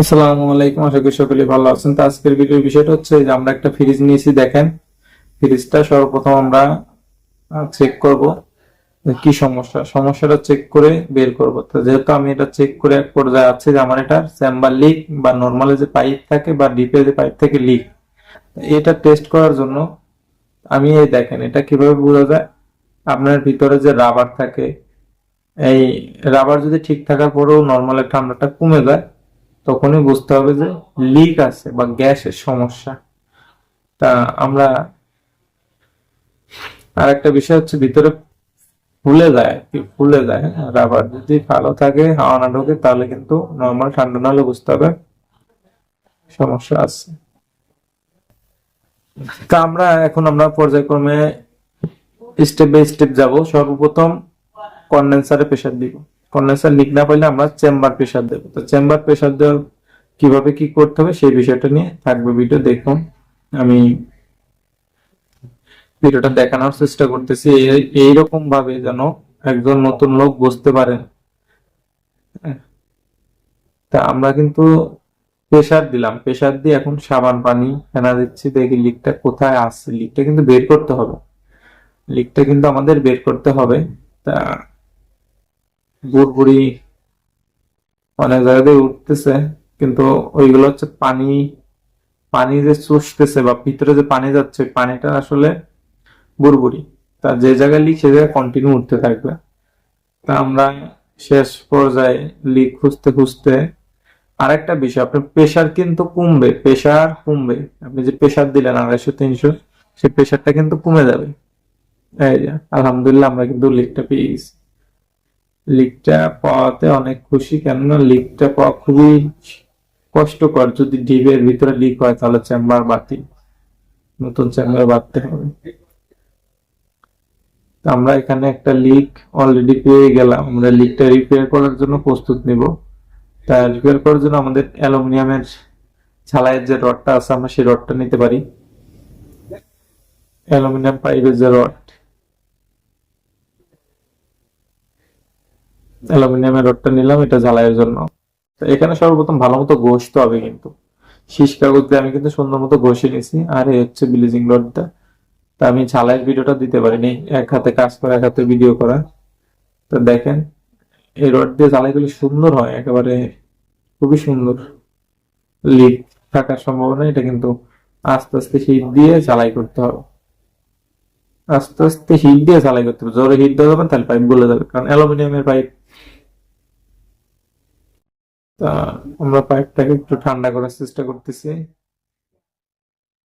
আসসালামু আলাইকুম, আশা করি সকলে ভালো আছেন। তো আজকের ভিডিওর বিষয়টা হচ্ছে যে আমরা একটা ফ্রিজ নিয়েছি, দেখেন। ফ্রিজটা সর্বপ্রথম আমরা চেক করব কি সমস্যা। সমস্যাটা চেক করে বের করব। তো যেহেতু আমি এটা চেক করে এক পর্যায়ে আছে যে আমার এটা চেম্বার লিক বা নর্মালি যে পাইপ থাকে বা ডিপে যে পাইপ থেকে লিক এটা টেস্ট করার জন্য আমি এই দেখেন, এটা কীভাবে বোঝা যায়? আপনার ভিতরে যে রাবার থাকে, এই রাবার যদি ঠিক থাকার পরেও নর্মাল ঠান্ডাটা কমে যায়। তখনই বুঝতে হবে যে লিক আছে বা গ্যাসের সমস্যা। তা আমরা আর একটা বিষয় হচ্ছে ভিতরে ফুলে যায়, কি ফুলে যায় রাবার যদি ভালো থাকে, হাওয়া না ঢোকে, তাহলে কিন্তু নর্মাল ঠান্ডা না হলে বুঝতে হবে সমস্যা আছে। তা আমরা এখন আমরা পর্যায়ক্রমে স্টেপ বাই স্টেপ যাব। সর্বপ্রথম কন্ডেন্সারে প্রেসার দিব। কন্ডেন্সার লিক না পাইলে আমরা চেম্বার প্রেসার দেবো। তো চেম্বার প্রেসার দেওয়ার কীভাবে কি করতে হবে সেই বিষয়টা নিয়ে থাকবে ভিডিও, দেখুন। আমি ভিডিওটা দেখানোর চেষ্টা করতেছি। এই- এইরকম ভাবে যেন একজন নতুন লোক বুঝতে হ্যাঁ। তা আমরা কিন্তু প্রেসার দিলাম। প্রেসার দিয়ে এখন সাবান, পানি, ফেনা দিচ্ছি। দেখি লিকটা কোথায় আসছে লিকটা কিন্তু বের করতে হবে। লিকটা কিন্তু আমাদের বের করতে হবে। তা বুড়বুড়ি অনেক জায়গাতে উঠতেছে, কিন্তু ওইগুলো হচ্ছে পানি পানি যে চুষতেছে বা ভিতরে যে পানি যাচ্ছে, পানিটা আসলে বুড়বুড়ি তা যে জায়গায় লিক সে জায়গায় কন্টিনিউ উঠতে থাকবে। তা আমরা শেষ পর্যায়ে লিক খুঁজতে খুঁজতে আরেকটা বিষয়, আপনার প্রেশার কিন্তু কমবে প্রেশার কমবে। আপনি যে প্রেশার দিলেন আড়াইশো, তিনশো, সেই প্রেশারটা কিন্তু কমে যাবে। এই যে, আলহামদুলিল্লাহ আমরা কিন্তু লিকটা পেয়ে গেছি। লিকটা পাওয়াতে অনেক খুশি, কেননা লিকটা পাওয়া খুবই কষ্টকর। যদি ডিবের ভিতরে লিক হয়, তাহলে চেম্বার বাতি, নতুন চেম্বার বাঁধতে হবে। আমরা এখানে একটা লিক অলরেডি পেয়ে গেলাম। আমরা লিকটা রিপেয়ার করার জন্য প্রস্তুত নিব। তা রিপেয়ার করার জন্য আমাদের অ্যালুমিনিয়ামের ঝালাইয়ের যে রডটা আছে, আমরা সেই রডটা নিতে পারি। অ্যালুমিনিয়াম পাইপের যে রড অ্যালুমিনিয়ামের রডটা নিলাম, এটা ঝালাইয়ের জন্য। তো এখানে সর্বপ্রথম ভালো মতো ঘষতে হবে কিন্তু। শীষ কাগজ দিয়ে আমি কিন্তু সুন্দর মতো ঘষে নিয়েছি আর এই হচ্ছে ব্লিচিং রডটা। তা আমি ঝালাইয়ের ভিডিওটা দিতে পারিনি। এক হাতে কাজ করা, এক হাতে ভিডিও করা। তো দেখেন, এই রড দিয়ে করলে সুন্দর হয়, একেবারে খুবই সুন্দর। লিক থাকার সম্ভাবনা, এটা কিন্তু আস্তে আস্তে হিট দিয়ে ঝালাই করতে হবে। আস্তে আস্তে হিট দিয়ে ঝালাই করতে হবে। জোরে হিট দেওয়া যাবে তাহলে পাইপ গলে যাবে। কারণ অ্যালুমিনিয়ামের পাইপ তা আমরা পাইপটাকে একটু ঠান্ডা করার চেষ্টা করতেছি।